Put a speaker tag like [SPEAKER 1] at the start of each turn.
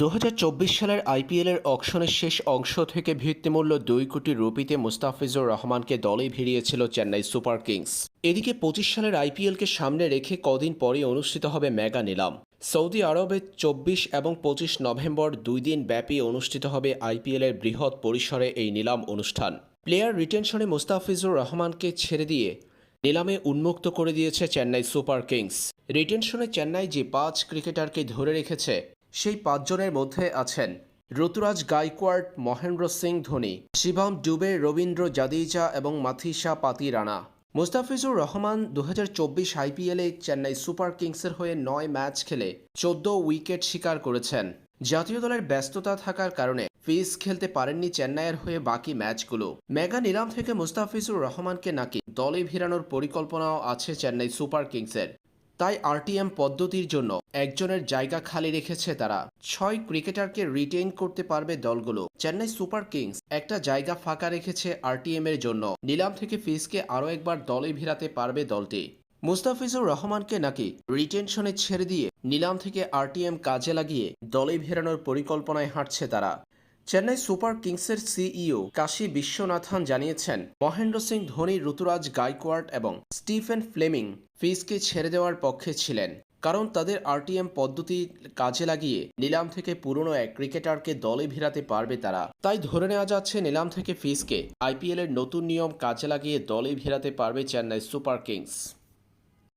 [SPEAKER 1] দু হাজার চব্বিশ সালের আইপিএলের অকশনের শেষ অংশ থেকে ভিত্তিমূল্য দুই কোটি রুপিতে মুস্তাফিজুর রহমানকে দলে ভিড়িয়েছিল চেন্নাই সুপার কিংস। এদিকে পঁচিশ সালের আইপিএলকে সামনে রেখে কদিন পরে অনুষ্ঠিত হবে মেগা নিলাম। সৌদি আরবে চব্বিশ এবং পঁচিশ নভেম্বর দুই দিন ব্যাপী অনুষ্ঠিত হবে আইপিএলের বৃহৎ পরিসরে এই নিলাম অনুষ্ঠান। প্লেয়ার রিটেনশনে মুস্তাফিজুর রহমানকে ছেড়ে দিয়ে নিলামে উন্মুক্ত করে দিয়েছে চেন্নাই সুপার কিংস। রিটেনশনে চেন্নাই যে পাঁচ ক্রিকেটারকে ধরে রেখেছে সেই পাঁচজনের মধ্যে আছেন ঋতুরাজ গাইকোয়ার্ড মহেন্দ্র সিং ধোনি, শিবম ডুবে রবীন্দ্র জাদেজা এবং মাথিসা পাতি রানা মুস্তাফিজুর রহমান দু চব্বিশ আইপিএলে চেন্নাই সুপার কিংসের হয়ে নয় ম্যাচ খেলে চোদ্দ উইকেট শিকার করেছেন। জাতীয় দলের ব্যস্ততা থাকার কারণে ফিস খেলতে পারেননি চেন্নাইয়ের হয়ে বাকি ম্যাচগুলো। মেগা নিলাম থেকে মুস্তাফিজুর রহমানকে নাকি দলে ভিড়ানোর পরিকল্পনাও আছে চেন্নাই সুপার কিংসের। তাই আরটিএম পদ্ধতির জন্য একজনের জায়গা খালি রেখেছে তারা। ছয় ক্রিকেটারকে রিটেইন করতে পারবে দলগুলো। চেন্নাই সুপার কিংস একটা জায়গা ফাঁকা রেখেছে আরটিএম এর জন্য। নিলাম থেকে ফিসকে আরও একবার দলে ভিড়াতে পারবে দলটি। মুস্তাফিজুর রহমানকে নাকি রিটেনশনে ছেড়ে দিয়ে নিলাম থেকে আরটিএম কাজে লাগিয়ে দলে ফেরানোর পরিকল্পনায় হাঁটছে তারা। চেন্নাই সুপার কিংসের সিইও কাশী বিশ্বনাথন জানিয়েছেন, মহেন্দ্র সিং ধোনি, ঋতুরাজ গাইকোয়ার্ড এবং স্টিফেন ফ্লেমিং ফিসকে ছেড়ে দেওয়ার পক্ষে ছিলেন। কারণ তাদের আরটিএম পদ্ধতি কাজে লাগিয়ে নিলাম থেকে পুরনো এক ক্রিকেটারকে দলে ভিড়াতে পারবে তারা। তাই ধরে নেওয়া যাচ্ছে, নিলাম থেকে ফিসকে আইপিএলের নতুন নিয়ম কাজে লাগিয়ে দলে ভিড়াতে পারবে চেন্নাই সুপার কিংস।